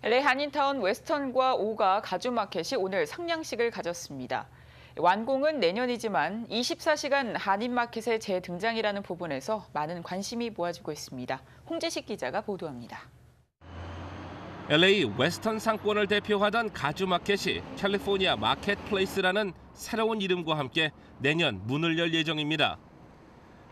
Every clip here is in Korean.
LA 한인타운 웨스턴과 오가 가주마켓이 오늘 상냥식을 가졌습니다. 완공은 내년이지만 24시간 한인마켓의 재등장이라는 부분에서 많은 관심이 모아지고 있습니다. 홍재식 기자가 보도합니다. LA 웨스턴 상권을 대표하던 가주 마켓이 캘리포니아 마켓플레이스라는 새로운 이름과 함께 내년 문을 열 예정입니다.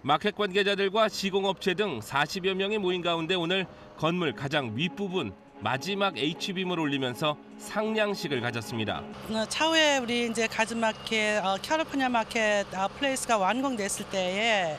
마켓 관계자들과 시공업체 등 40여 명이 모인 가운데 오늘 건물 가장 윗부분 마지막 H빔을 올리면서 상냥식을 가졌습니다. 어, 차후에 우리 이제 가즈마켓, 어, 캘리포니아 마켓 어, 플레이스가 완공됐을 때에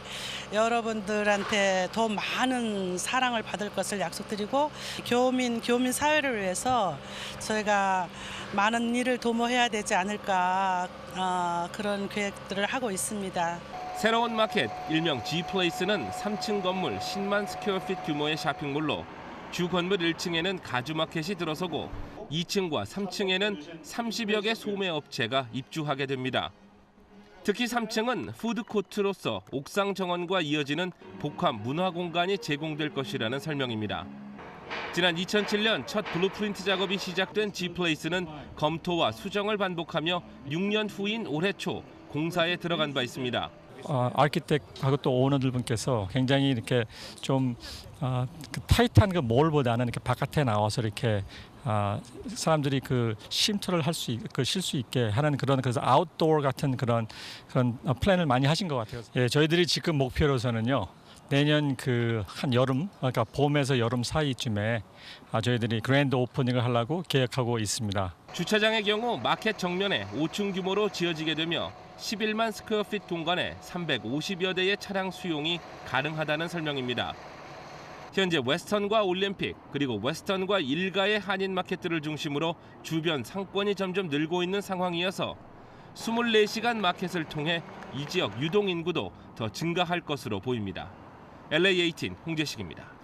여러분들한테 더 많은 사랑을 받을 것을 약속드리고 교민 교민 사회를 위해서 저희가 많은 일을 도모해야 되지 않을까 어, 그런 계획들을 하고 있습니다. 새로운 마켓 일명 G플레이스는 3층 건물 10만 스퀘어핏 규모의 쇼핑몰로 주 건물 1층에는 가주 마켓이 들어서고 2층과 3층에는 30여 개 소매 업체가 입주하게 됩니다. 특히 3층은 푸드코트로서 옥상 정원과 이어지는 복합 문화 공간이 제공될 것이라는 설명입니다. 지난 2007년 첫 블루프린트 작업이 시작된 G플레이스는 검토와 수정을 반복하며 6년 후인 올해 초 공사에 들어간 바 있습니다. 어, 아키텍하고 또 오너들 분께서 굉장히 이렇게 좀 어, 그 타이트한 그 몰보다는 이렇게 바깥에 나와서 이렇게 아, 사람들이 그 쉼터를 할 수, 그 쉴 수 있게 하는 그런 그래서 아웃도어 같은 그런 그런 어, 플랜을 많이 하신 것 같아요. 예, 저희들이 지금 목표로서는요. 내년 그 한 여름, 그러니까 봄에서 여름 사이쯤에 아, 저희들이 그랜드 오프닝을 하려고 계획하고 있습니다. 주차장의 경우 마켓 정면에 5층 규모로 지어지게 되며 11만 스퀘어핏 공간에 350여 대의 차량 수용이 가능하다는 설명입니다. 현재 웨스턴과 올림픽 그리고 웨스턴과 일가의 한인 마켓들을 중심으로 주변 상권이 점점 늘고 있는 상황이어서 24시간 마켓을 통해 이 지역 유동 인구도 더 증가할 것으로 보입니다. LA18 홍재식입니다.